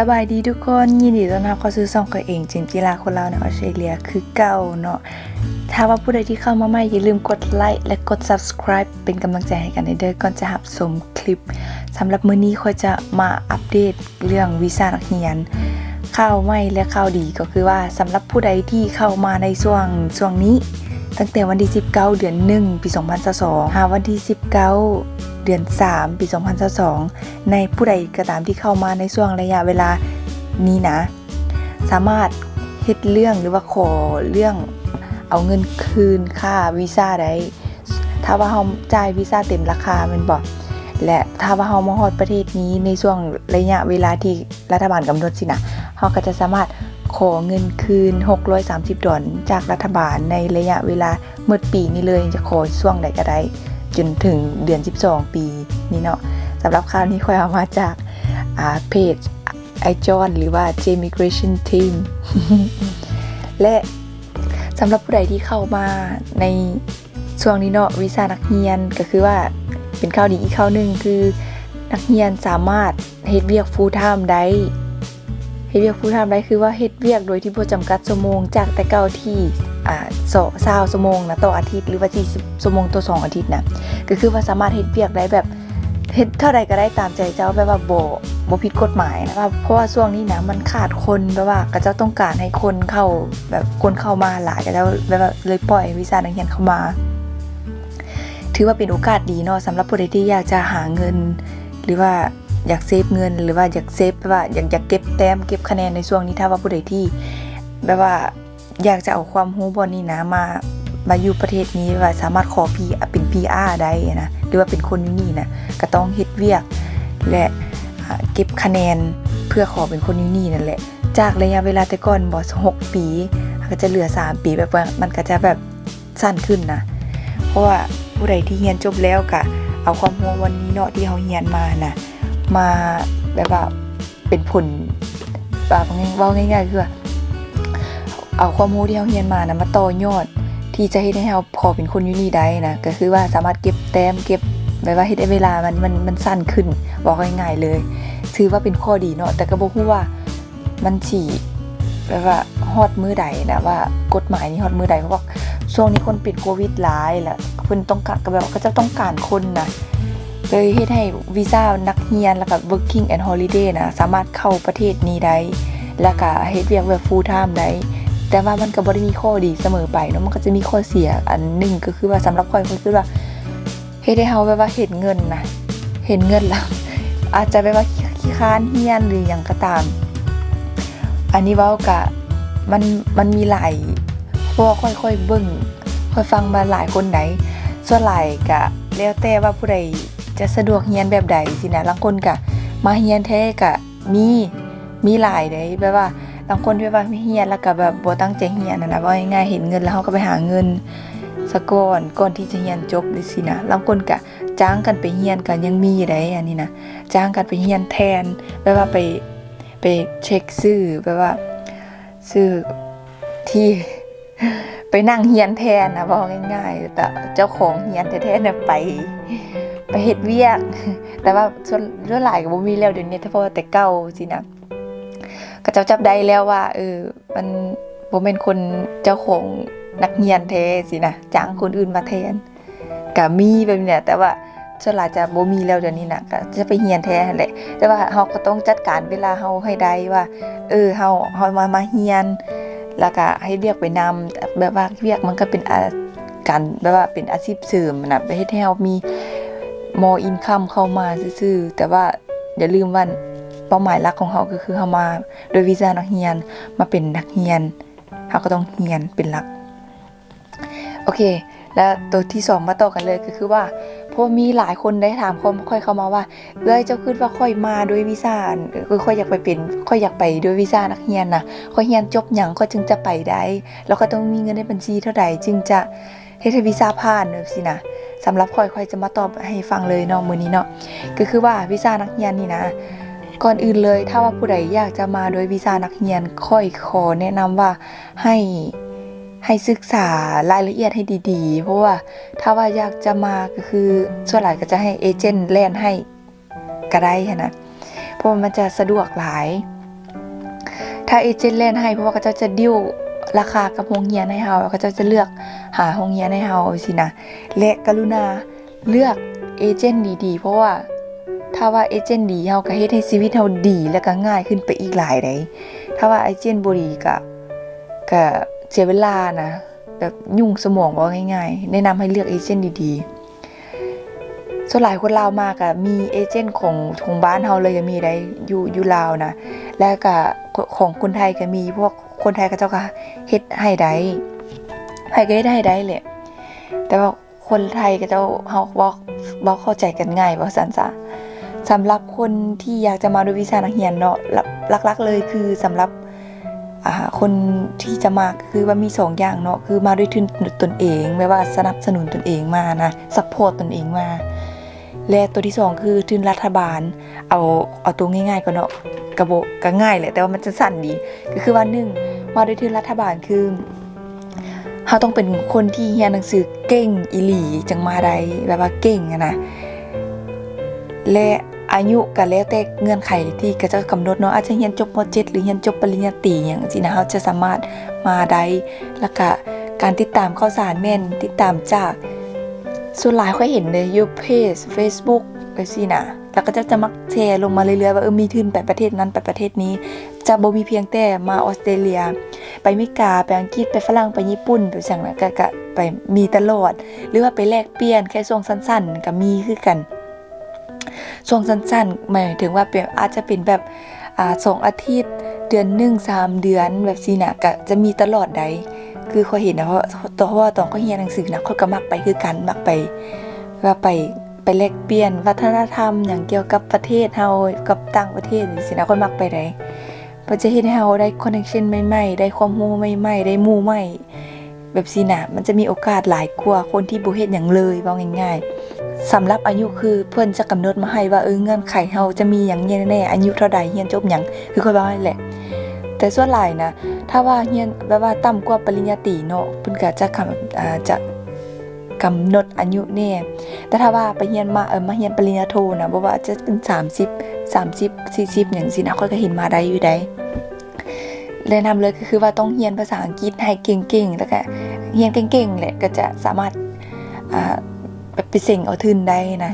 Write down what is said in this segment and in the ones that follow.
สบายดีทุกคนยินดีต้อนรับเข้าสู่ช่องตัวเองจินจิลาคนเราในออสเตรเลียคือเก่าเนาะถ้าว่าผู้ใดที่เข้ามาใหม่อย่าลืมกดไลค์และกด subscribe เป็นกำลังใจให้กันในเด้อก่อนจะหับชมคลิปสำหรับมื้อนี้ค่อยจะมาอัปเดตเรื่องวีซ่านักเรียนข่าวใหม่และข่าวดีก็คือว่าสำหรับผู้ใดที่เข้ามาในช่วงช่วงนี้ ตั้งแต่วันที่ 19 เดือน 1 ปี 2022หาวันที่ 19 เดือน 3 ปี 2022ในผู้ใดก็ตามที่เข้ามาในช่วงระยะเวลานี้นะ สามารถเฮ็ดเรื่องหรือว่าขอเรื่องเอาเงินคืนค่าวีซ่าได้ ถ้าว่าเฮาจ่ายวีซ่าเต็มราคามันบอกและถ้าว่าเฮามาฮอดประเทศนี้ในช่วงระยะเวลาที่รัฐบาลกำหนดสินะเฮาก็จะสามารถ ขอเงินคืน 630 ดอลจากรัฐบาลในระยะเวลาเมื่อปีนี้เลยจะขอช่วงใดก็ได้จนถึงเดือน 12 ปีนี่เนาะสำหรับข่าวนี้ค่อยเอามาจากาเพจไอจอนหรือว่า J Migration Team และสำหรับผู้ใดที่เข้ามาในช่วงนี้เนาะวีซ่านักเรียนก็คือว่าเป็นข่าวดีอีกข่าวหนึ่งคือนักเรียนสามารถเฮ็ดเวียก full time ได้ เวียก full time ได้คือว่าเฮ็ดเวียกโดยที่บ่จำกัดชั่วโมงจากแต่เก่าที่อ่า2 20ชั่วโมงนะต่ออาทิตย์หรือว่า40ชั่วโมงต่อสองอาทิตย์นะก็คือว่าสามารถเฮ็ดเวียกได้แบบเฮ็ดเท่าใดก็ได้ตามใจเจ้าแบบว่าบ่บ่ผิดกฎหมายนะว่าเพราะว่าช่วงนี้นะมันขาดคนแบบว่าก็เจ้าต้องการให้คนเข้าแบบคนเข้ามาหลายก็เจ้าแบบว่าเลยปล่อยวีซ่านักเรียนเข้ามา ถือว่าเป็นโอกาสดีเนาะสำหรับผู้ใดที่อยากจะหาเงิน หรือว่า อยากเซฟเงินหรือว่าอยากเซฟแบบว่าอยากอยากเก็บแต้มเก็บคะแนนในช่วงนี้ถ้าว่าผู้ใดที่แบบว่าอยากจะเอาความรู้บนนี้นะมามาอยู่ประเทศนี้ว่าสามารถขอพีเป็น PR ได้นะหรือว่าเป็นคนอยู่นี่นะก็ต้องเฮ็ดเวียก และเก็บคะแนนเพื่อขอเป็นคนอยู่นี่นั่นแหละ จากระยะเวลาแต่ก่อนบ่6ปี ก็จะเหลือ 3 ปีแบบว่ามันก็จะแบบสั้นขึ้นนะ เพราะว่าผู้ใดที่เรียนจบแล้วก็เอาความรู้วันนี้เนาะที่เขาเรียนมาน่ะ มาแบบว่าเป็นผลแบบว่าง่ายๆคือว่าเอาความรู้ที่เขาเรียนมานะมาต่อยอด ที่จะให้ได้เราพอเป็นคนอยู่นี่ได้นะก็คือว่าสามารถเก็บแต้มเก็บแบบว่าเฮ็ดให้เวลามันมันมันสั้นขึ้นบอกง่ายๆเลยถือว่าเป็นข้อดีเนาะแต่ก็บ่ฮู้ว่ามันสิแบบว่าฮอดมือใดนะว่ากฎหมายนี้ฮอดมือใดเพราะว่าช่วงนี้คนปิดโควิดหลายแหละเพิ่นต้องการก็แบบว่าเขาจะต้องการคนนะ เลยเฮ็ดให้วีซ่านักเรียนแล้วก็ working and holiday นะสามารถเข้าประเทศนี้ได้แล้วก็เฮ็ดเวียกแบบ full time ได้แต่ว่ามันก็บ่ได้มีข้อดีเสมอไปเนาะมันก็จะมีข้อเสียอันหนึ่งก็คือว่าสำหรับข้อยก็คือว่าเฮ็ดให้เฮาแบบว่าเห็นเงินนะเห็นเงินแล้วอาจจะแบบว่าขี้ค้านเฮียนหรือหยังก็ตาม อันนี้เว้ากะมันมันมีหลายพราะว่าค่อยๆเบิ่งค่อยฟังมาหลายคนไหนส่วนหลายกะแล้วแต่ว่าผู้ใด จะสะดวกเฮียนแบบใดสินะบางคนกะมาเฮียนแท้กะมีมีหลายเด้แบบว่าบางคนที่ว่าไม่เฮียนแล้วก็แบบบ่ตั้งใจเฮียนนะนะว่าง่ายเห็นเงินแล้วเขาก็ไปหาเงินสะก่อนก่อนที่จะเฮียนจบเลยสินะบางคนก็จ้างกันไปเฮียนกันยังมีอยู่ได้อันนี้นะจ้างกันไปเฮียนแทนแบบว่าไปไปเช็คชื่อแบบว่าชื่อที่ นั่งเฮียนแทนนะบอกง่ายๆ แต่เจ้าของเฮียนแท้ๆเนี่ยไป ไปเฮ็ดเวียก แต่ว่าส่วนส่วนหลายก็บ่มีแล้วเดี๋ยวนี้เพราะว่าแต่เก่าสินะก็เจ้าจับได้แล้วว่าเออมันบ่แม่นคนเจ้าของนักเรียนแท้สินะจ้างคนอื่นมาแทนก็มีแบบเนี้ยแต่ว่าส่วนหลายจะบ่มีแล้วเดี๋ยวนี้นะก็จะไปเรียนแท้นั่นแหละ แต่ว่าเฮาก็ต้องจัดการเวลาเฮาให้ได้ว่า เออเฮาเฮามามาเรียน แล้วก็ให้เรียกไปนำแบบว่าเรียกมันก็เป็นาการแบบว่าเป็นอาชีพเสริมนะไปให้เฮามี more income เข้ามาซื่อๆแต่ว่าอย่าลืมว่าเป้าหมายหลักของเขาก็คือเขามาโดยวีซ่านักเรียนมาเป็นนักเรียนเขาก็ต้องเรียนเป็นหลัก โอเค แล้วตัวที่สองมาต่อกันเลยก็คือว่า เพราะมีหลายคนได้ถามคนค่อยเข้ามาว่าเอ้ยเจ้าคิดว่าค่อยมาด้วยวีซ่าเออค่อยอยากไปเป็นค่อยอยากไปด้วยวีซ่านักเรียนนะค่อยเรียนจบหยังค่อยจึงจะไปได้ แล้วก็ต้องมีเงินในบัญชีเท่าใดจึงจะเฮ็ดให้วีซ่าผ่านเนอะสินะสำหรับค่อยค่อยจะมาตอบให้ฟังเลยเนาะมื้อนี้เนาะก็คือว่าวีซ่านักเรียนนี่นะก่อนอื่นเลยถ้าว่าผู้ใดอยากจะมาโดยวีซ่านักเรียนค่อยขอแนะนำว่าให้ ให้ศึกษารายละเอียดให้ดีๆ เพราะว่าถ้าว่าอยากจะมาก็คือส่วนหลายก็จะให้เอเจนต์แล่นให้ก็ได้นะเพราะว่ามันจะสะดวกหลาย ถ้าเอเจนต์แล่นให้เพราะว่าเขาเจ้าจะดิ้วราคากับโรงเรียนให้เฮาเขาจ้าจะเลือกหาโรงเรียนให้เฮาสินะและกรุณาเลือกเอเจนต์ดีๆ เพราะว่าถ้าว่าเอเจนต์ดีเฮาก็เฮ็ดให้ชีวิตเฮาดีแล้วก็ง่ายขึ้นไปอีกหลายเด้ถ้าว่าเอเจนต์บ่ดีก็ก็ เสียเวลานะแบบยุ่งสมองว่าง่ายๆ แนะนำให้เลือกเอเจนต์ดีๆ ส่วนหลายคนลาวมากอะมีเอเจนต์ของของบ้านเฮาเลยก็มีได้อยู่อยู่ลาวนะ แล้วก็ของคนไทยก็มีพวกคนไทยก็เจ้าก็เฮ็ดให้ได้ไผก็เฮ็ดให้ได้แหละแต่ว่าคนไทยก็เจ้าเฮาบ่บ่เข้าใจกันง่ายว่าซั่นซะสำหรับคนที่อยากจะมาด้วยวีซ่านักเรียนเนาะหลักๆเลยคือสำหรับ คนที่จะมาคือว่ามีสองอย่างเนาะคือมาด้วยทุนตนเองไม่ว่าสนับสนุนตนเองมานะซัพพอร์ตตนเองมาและตัวที่สองคือทุนรัฐบาล เอาเอาตัวง่ายๆก่อนเนาะกระโบก็ง่ายแหละแต่ว่ามันจะสั้นดี ก็คือว่าหนึ่งมาด้วยทุนรัฐบาลคือเราต้องเป็นคนที่เรียนหนังสือเก่งอีหลีจังมาได้แบบว่าเก่งนะและ อายุก็แล้วแต่เงื่อนไขที่กระเจ้ากำหนดเนาะอาจจะเรียนจบม .7 หรือเรียนจบปริญญาตรีอย่างสินะเขาจะสามารถมาได้แล้วก็การติดตามข่าวสารแม่นติดตามจากส่วนหลายค่อยเห็นในยูเพจ Facebook ไปสินะแล้วก็จะจะมักแชร์ลงมาเรื่อยๆว่าเออมีทุนไปประเทศนั้นไปประเทศนี้ จะบ่มีเพียงแต่มาออสเตรเลีย ไปเมกาไปอังกฤษไปฝรั่งไปญี่ปุ่นไปสั่งนะก็ก็ไปมีตลอด หรือว่าไปแลกเปลี่ยนแค่ช่วงสั้นๆก็มีคือกัน ช่วงสั้นๆหมายถึงว่าเป็นอาจจะเป็นแบบอสองอาทิตย์เดือนหนึ่งสามเดือนแบบซีนะก็จะมีตลอดใดคือเขาเห็นนะเพราะเพราะว่าตอนเขาเรียนหนังสือนะเขาก็มักไปคือกันมักไปว่าไปไปแลกเปลี่ยนวัฒนธรรมอย่างเกี่ยวกับประเทศเฮากับต่างประเทศนี่สินะคนมักไปได้มันจะเฮ็ดให้เฮาได้คอนเนคชันใหม่ๆ ได้ความรู้ใหม่ๆ ได้มู่ใหม่ แบบซีนะมันจะมีโอกาสหลายกว่าคนที่บ่เฮ็ดหยังเลยว่าง่ายๆ สำหรับอายุคือเพื่อนจะกำหนดมาให้ว่าเออเงื่อนไขเฮาจะมีอย่างนี้แน่ๆอายุเท่าใดเรียนจบหยังคือค่อยว่าแหละ แต่ส่วนหลายนะถ้าว่าเรียนแบบว่าต่ำกว่าปริญญาตรีเนาะเพิ่นก็จะคำอาจะกำหนดอายุแน่แต่ถ้าว่าไปเรียนมาเออมาเรียนปริญญาโทนะบ่ว่าจะเป็น30 30 40หยังสินะค่อยก็เห็นมาได้อยู่ได้แนะนำเลยก็คือว่าต้องเรียนภาษาอังกฤษให้เก่งๆแล้วก็เรียนเก่งๆแหละก็จะสามารถอ่า ไปเซ็งเอาทุนได้นะ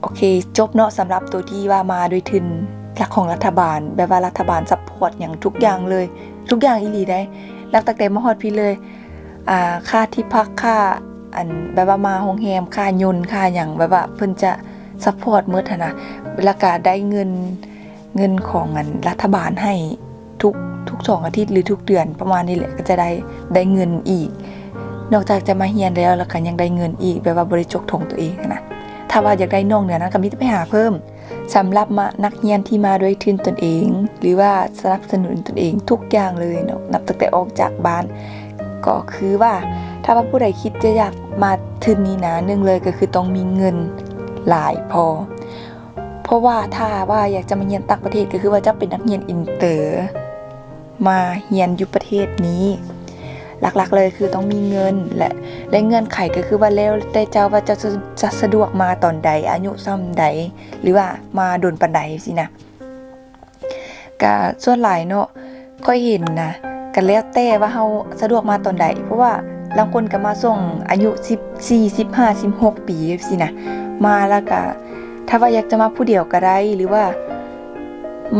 โอเค จบเนาะสำหรับตัวที่ว่ามาด้วยทุนหลักของรัฐบาล แบบว่ารัฐบาลซัพพอร์ตอย่างทุกอย่างเลย ทุกอย่างอีหลีได้ลักตั้งแต่มาฮอดพี่เลย อ่าค่าที่พักค่าอันแบบว่ามาโรงแรมค่ายนต์ค่าอย่างแบบว่าเพิ่นจะซัพพอร์ตหมดหั้นนะแล้วก็ได้เงินเงินของอันรัฐบาลให้ทุกทุกสองอาทิตย์หรือทุกเดือนประมาณนี้แหละก็จะได้ได้เงินอีก นอกจากจะมาเฮียนแล้วแล้วก็ยังได้เงินอีกแบบว่าบริจกถงตัวเองนะถ้าว่าอยากได้นอกเหนือนั้นก็มีแต่ไปหาเพิ่มสำหรับมานักเรียนที่มาด้วยทุนตนเอง หรือว่าสนับสนุนตนเองทุกอย่างเลยเนาะนับตั้งแต่ออกจากบ้าน ก็คือว่า ถ้าว่าผู้ใดคิดจะอยากมาทุนนี้นะหนึ่งเลยก็คือต้องมีเงินหลายพอ เพราะว่าถ้าว่าอยากจะมาเรียนต่างประเทศก็คือว่าจะเป็นนักเรียนอินเตอร์ มาเรียนอยู่ประเทศนี้ หลักๆเลยคือต้องมีเงินและและเงื่อนไขก็คือว่าแล้วแต่เจ้าว่าจะจะสะดวกมาตอนใด อายุซ้ำใด หรือว่ามาโดนปันใดสินะก็ส่วนหลายเนาะก็เห็นนะกันแล้วแต่ว่าเฮาสะดวกมาตอนใด เพราะว่าบางคนก็มาส่งอายุ14 15 16 ปีสินะมาแล้วก็ถ้าว่าอยากจะมาผู้เดียวก็ได้หรือว่า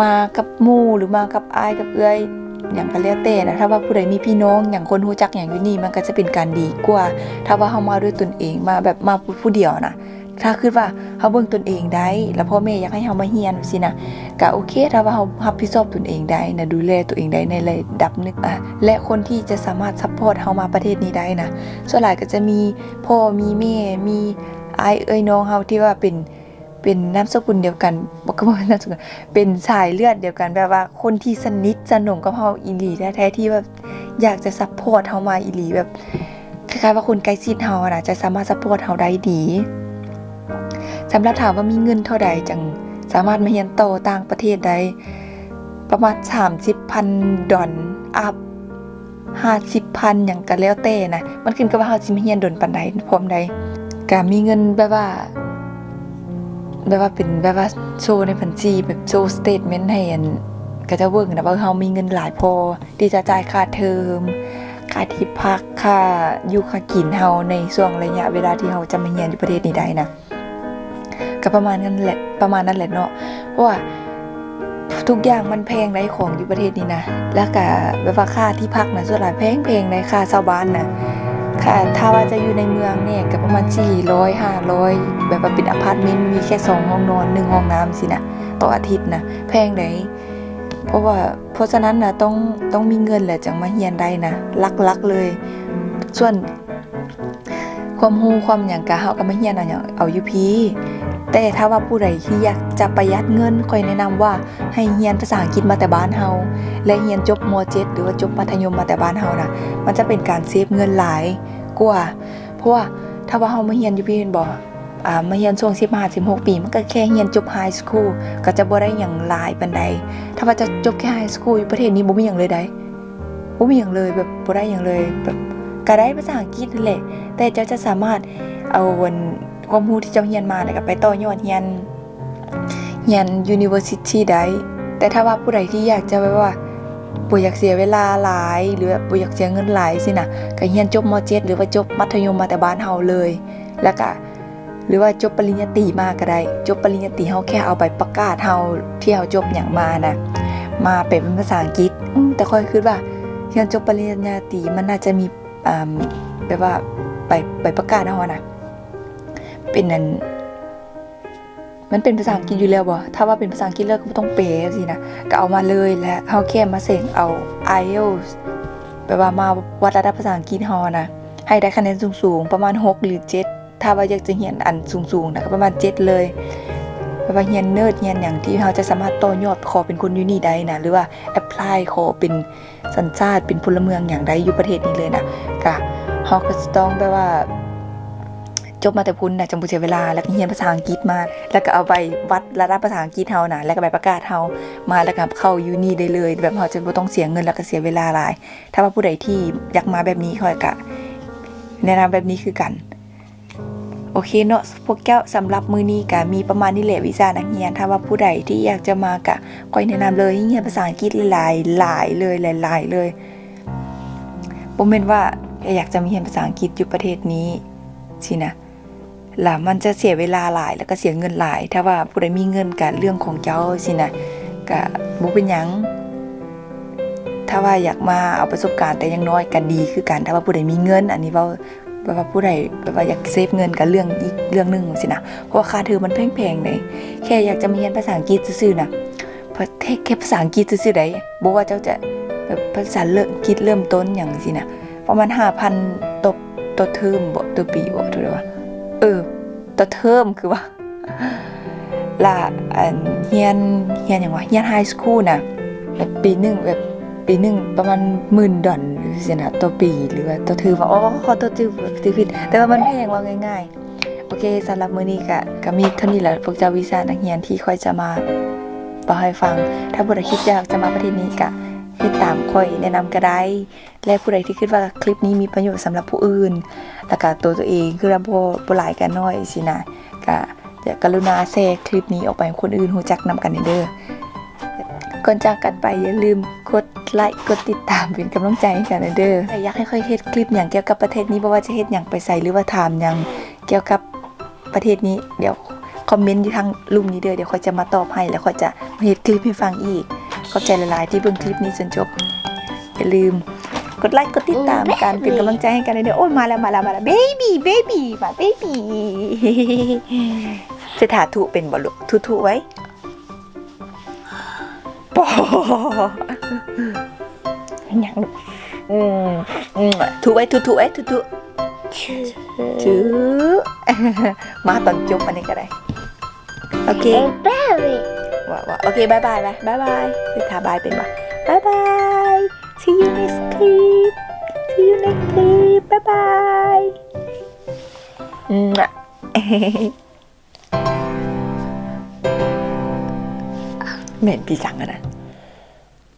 มากับมู่หรือมากับอายกับเอื้อย อย่างก็แล้วแต่นะถ้าว่าผู้ใดมีพี่น้องอย่างคนรู้จักอย่างอยู่นี่มันก็จะเป็นการดีกว่า ถ้าว่าเฮามาด้วยตนเองมาแบบมาผู้เดียวนะถ้าคิดว่าเฮาเบิ่งตนเองได้ แล้วพ่อแม่อยากให้เฮามาเรียนสินะก็โอเค ถ้าว่าเฮารับผิดชอบตนเองได้นะดูแลตัวเองได้ในระดับนึงอะและคนที่จะสามารถซัพพอร์ตเฮามาประเทศนี้ได้นะส่วนหลายก็จะมีพ่อมีแม่มีอายเอ้ยน้องเฮาที่ว่าเป็น เป็นนามสกุลเดียวกันบ่ก็บ่เป็นนามสกุลเป็นสายเลือดเดียวกันแบบว่าคนที่สนิทสนมกับเฮาอีหลีแท้ๆที่แบบอยากจะซัพพอร์ตเฮามาอีหลีแบบคล้ายๆว่าคนใกล้ชิดเฮาน่ะจะสามารถซัพพอร์ตเฮาได้ดีสำหรับถามว่ามีเงินเท่าใดจังสามารถมาเรียนโตต่างประเทศได้ประมาณ30,000ดอลอัพ50,000หยังก็แล้วแต่นะ มันขึ้นกับว่าเฮาสิมาเรียนดนปานใดพร้อมใดก็มีเงินแบบว่า แบบว่าเป็นแบบว่าโชว์ในบัญชีแบบโชว์สเตทเมนต์ให้อันก็จะเบิ่งนะว่าเฮามีเงินหลายพอที่จะจ่ายค่าเทอมค่าที่พักค่าอยู่ค่ากินเฮาในช่วงระยะเวลาที่เฮาจะมาเรียนอยู่ประเทศนี้ได้นะก็ประมาณนั้นแหละประมาณนั้นแหละเนาะเพราะว่าทุกอย่างมันแพงในของอยู่ประเทศนี้นะแล้วก็แบบว่าค่าที่พักนะส่วนหลายแพงแพงในค่าเช่าบ้านนะ ค่ะ ถ้าว่าจะอยู่ในเมืองเนี่ยก็ประมาณ400 500 แบบว่าเป็นอพาร์ตเมนต์มีแค่สองห้องนอนหนึ่งห้องน้ำสินะต่ออาทิตย์นะแพงไดเพราะว่าเพราะฉะนั้นนะต้องต้องมีเงินแหละจังมาเฮียนได้นะลักๆเลย ส่วนความฮู้ความอย่างกะเฮาก็มาเฮียนเอาอย่างเอาอยู่พี แต่ถ้าว่าผู้ใดที่อยากจะประหยัดเงินคอยแนะนำว่าให้เรียนภาษาอังกฤษมาแต่บ้านเฮาและเรียนจบม .7 หรือว่าจบมัธยมมาแต่บ้านเฮานะมันจะเป็นการเซฟเงินหลายกว่าเพราะว่าถ้าว่าเฮามาเรียนอยู่พี่เห็นบ่อ่ามาเรียนช่วง15 16 ปี มันก็แค่เรียนจบไฮสคูลก็จะบ่ได้หยังหลายปานใดถ้าว่าจะจบแค่ไฮสคูลอยู่ประเทศนี้บ่มีหยังเลยได้บ่มีหยังเลยแบบบ่ได้หยังเลยแบบก็ได้ภาษาอังกฤษนั่นแหละ แต่เจ้าจะสามารถเอาวัน ความรู้ที่เจ้าเรียนมาเนี่ยก็ไปต่อยอดเรียนเรียน university ได้แต่ถ้าว่าผู้ใดที่อยากจะแบบว่าบ่อยากเสียเวลาหลาย หรือบ่อยากเสียเงินหลายสินะก็เรียนจบม .7 หรือว่าจบมัธยมมาแต่บ้านเฮาเลย แล้วก็หรือว่าจบปริญญาตรีมาก็ได้ จบปริญญาตรีเฮาแค่เอาไปประกาศเฮาที่เฮาจบหยังมานะมาเป็นภาษาอังกฤษแต่ค่อยคิดว่าเรียนจบปริญญาตรีมันน่าจะมีอ่าแบบว่าไปไปประกาศเฮานะ เป็นนั้นมันเป็นภาษาอังกฤษอยู่แล้วบ่ถ้าว่าเป็นภาษาอังกฤษแล้วก็ต้องเป๊สินะ ก็เอามาเลยและเฮาแค่มาเสงเอา IELTS แปลว่ามาวัดระดับภาษาอังกฤษเฮานะ ให้ได้คะแนนสูงๆ ประมาณ 6 หรือ 7 ถ้าว่าอยากจะเรียนอันสูงๆนะก็ประมาณ 7 เลยแปลว่าเรียนเนิร์ดเรียนอย่างที่เฮาจะสามารถต่อยอดขอเป็นคนอยู่นี่ได้นะ หรือว่าแอพพลายขอเป็นสัญชาติเป็นพลเมืองอย่างใดอยู่ประเทศนี้เลยนะก็เฮาก็ต้องแปลว่า จบมาแต่พุ่นนะจังบ่เสียเวลา แล้วก็เรียนภาษาอังกฤษมา แล้วก็เอาไปวัดระดับภาษาอังกฤษเฮานะแล้วก็ใบประกาศเฮามาแล้วก็เข้ายูนี่ได้เลย แบบเฮาจะบ่ต้องเสียเงินแล้วก็เสียเวลาหลาย ถ้าว่าผู้ใดที่อยากมาแบบนี้ค่อยก็แนะนำแบบนี้คือกัน โอเคเนาะพวกแก้วสำหรับมือนี้ก็มีประมาณนี้แหละวิชานักเรียน ถ้าว่าผู้ใดที่อยากจะมากะค่อยแนะนำเลยให้เรียนภาษาอังกฤษหลายหลายเลยหลาย ๆ เลยบ่แม่นว่าอยากจะมีเรียนภาษาอังกฤษอยู่ประเทศนี้สินะ ล่ะมันจะเสียเวลาหลายแล้วก็เสียเงินหลาย ถ้าว่าผู้ใดมีเงินกับเรื่องของเจ้าสินะก็บ่เป็นหยังถ้าว่าอยากมาเอาประสบการณ์แต่ยังน้อยก็ดีคือกันถ้าว่าผู้ใดมีเงิน อันนี้เว่าแบบว่าผู้ใดแบบว่าอยากเซฟเงินกับเรื่องอีกเรื่องหนึงสินะเพราะว่าค่าเทอมมันแพงๆเลยแค่อยากจะมาเรียนภาษาอังกฤษซื่อๆนะเพราะแค่ภาษาอังกฤษซื่อๆได้บ่ว่าเจ้าจะแบบภาษาเริ่มคิดเริ่มต้นอย่างสินะประมาณ5,000ต่อต่อเทอมบ่ต่อปีบ่เท่าไหร่วะ ออต่อเทอมคือว่าละอันเฮียนเฮียนอย่างว่าเฮียนไฮสคูลน่ะแบบปีหนึ่งแบบปีหนึ่งประมาณหมื่นดอลสินะต่อปีหรือว่าต่อเทอมว่าอ๋อขอตัวจื้อจื้อผิดแต่ว่ามันแพงว่าง่าย ๆ โอเคสำหรับมื้อนี้ก็ก็มีเท่านี้แหละพวกเจ้าวิชานักเรียนที่ค่อยจะมาเล่าให้ฟัง ถ้าผู้ใดคิดอยากจะมาประเทศนี้ก็ ติดตามคอยแนะนำก็ได้ และผู้ใดที่คิดว่าคลิปนี้มีประโยชน์สำหรับผู้อื่น แล้วก็ตัวตัวเองคือราบ่บ่หลายกันน้อยสินะก็อย่ากรุณาแชร์คลิปนี้ออกไปคนอื่นรู้จักนำกันเด้อก่อนจากกันไปอย่าลืมกดไลค์กดติดตามเป็นกำลังใจให้กันเด้อถ้าอยากให้ค่อยเฮ็ดคลิปอย่างเกี่ยวกับประเทศนี้บ่ว่าจะเฮ็ดหยังไปใส่หรือว่าถามหยังเกี่ยวกับประเทศนี้เดี๋ยวคอมเมนต์อยู่ทางรูปนี้เด้อเดี๋ยวค่อยจะมาตอบให้แล้วค่อยจะเฮ็ดคลิปให้ฟังอีก ขอบใจหลายๆที่เบิ่งคลิปนี้จนจบ อย่าลืมกดไลค์กดติดตามกันเป็นกำลังใจให้กันเลยเด้อโอ้ยมาแล้วมาแล้วมาแล้วเบบี้เบบี้มาเบบี้จะถาถูเป็นบ่ลูกทุทุไว้ปอยังลูกอืมอืมถูไว้ทุทุไว้ทุทุถือมาตอนจบอันนี้ก็ได้โอเค berry. ว่าว่าโอเคบายบายบายบายบายคือทาบายเป็นว่าบายบาย see you next clip see you next clip บายบายอืมอะเหม็นพี่สั่งอะนะ